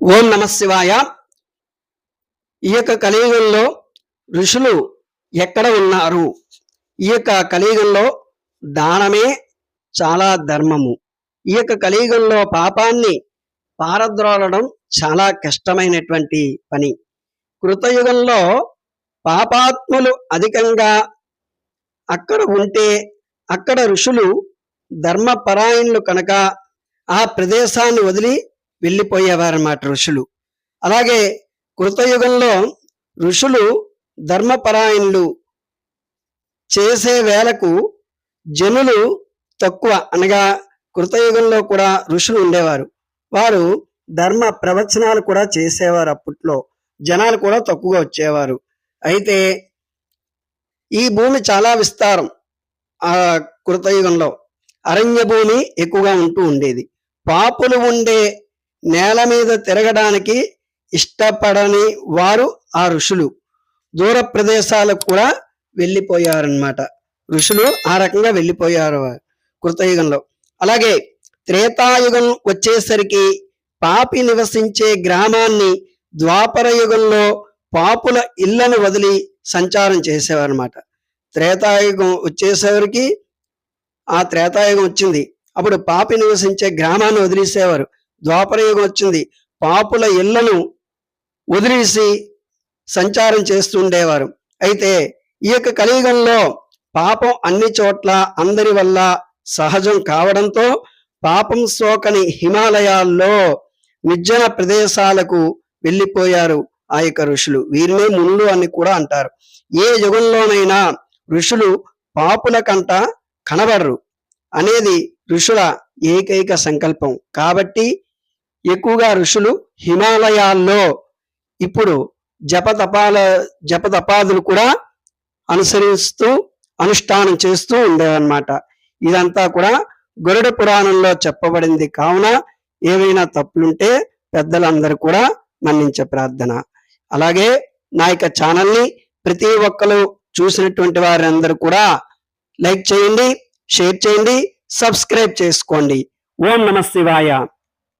ఓం నమ శివాయ. ఈ యొక్క కలియుగంలో ఋషులు ఎక్కడ ఉన్నారు? ఈ యొక్క కలియుగంలో దానమే చాలా ధర్మము. ఈ యొక్క కలియుగంలో పాపాన్ని పారద్రోలడం చాలా కష్టమైనటువంటి పని. కృతయుగంలో పాపాత్ములు అధికంగా అక్కడ ఉంటే అక్కడ ఋషులు ధర్మపరాయణులు కనుక ఆ ప్రదేశాన్ని వదిలి వెళ్ళిపోయేవారన్నమాట ఋషులు. అలాగే కృతయుగంలో ఋషులు ధర్మపరాయణులు చేసే వేళకు జనులు తక్కువ అనగా కృతయుగంలో కూడా ఋషులు ఉండేవారు. వారు ధర్మ ప్రవచనాలు కూడా చేసేవారు అప్పట్లో. జనాలు కూడా తక్కువగా వచ్చేవారు. అయితే ఈ భూమి చాలా విస్తారం ఆ కృతయుగంలో. అరణ్య భూమి ఎక్కువగా ఉంటూ ఉండేది. పాపులు ఉండే నేల మీద తిరగడానికి ఇష్టపడని వారు ఆ ఋషులు. దూర ప్రదేశాలకు కూడా వెళ్ళిపోయారనమాట ఋషులు ఆ రకంగా వెళ్ళిపోయారు కృతయుగంలో. అలాగే త్రేతాయుగం వచ్చేసరికి పాపి నివసించే గ్రామాన్ని ద్వాపర యుగంలో పాపుల ఇళ్ళను వదిలి సంచారం చేసేవారనమాట త్రేతాయుగం వచ్చేసరికి ఆ త్రేతాయుగం వచ్చింది. అప్పుడు పాపి నివసించే గ్రామాన్ని వదిలేసేవారు. ద్వాపరయుగం వచ్చింది పాపుల ఇళ్ళను వదిలేసి సంచారం చేస్తూ ఉండేవారు అయితే ఈ యొక్క కలియుగంలో పాపం అన్ని చోట్ల అందరి వల్ల సహజం కావడంతో పాపం సోకని హిమాలయాల్లో నిర్జన ప్రదేశాలకు వెళ్ళిపోయారు ఆ యొక్క ఋషులు. వీరినే మునులు అని కూడా అంటారు. ఏ యుగంలోనైనా ఋషులు పాపుల కంట కనబడరు అనేది ఋషుల ఏకైక సంకల్పం. కాబట్టి ఎక్కువగా ఋషులు హిమాలయాల్లో ఇప్పుడు జపతపాల జపతపాదులు కూడా అనుసరిస్తూ అనుష్ఠానం చేస్తూ ఉండేవన్నమాట. ఇదంతా కూడా గరుడ పురాణంలో చెప్పబడింది. కావున ఏవైనా తప్పులుంటే పెద్దలందరూ కూడా మన్నించే ప్రార్థన. అలాగే నా యొక్క ఛానల్ని ప్రతి ఒక్కరు చూసినటువంటి వారందరూ కూడా లైక్ చేయండి షేర్ చేయండి సబ్స్క్రైబ్ చేసుకోండి. ఓం నమ శివాయ.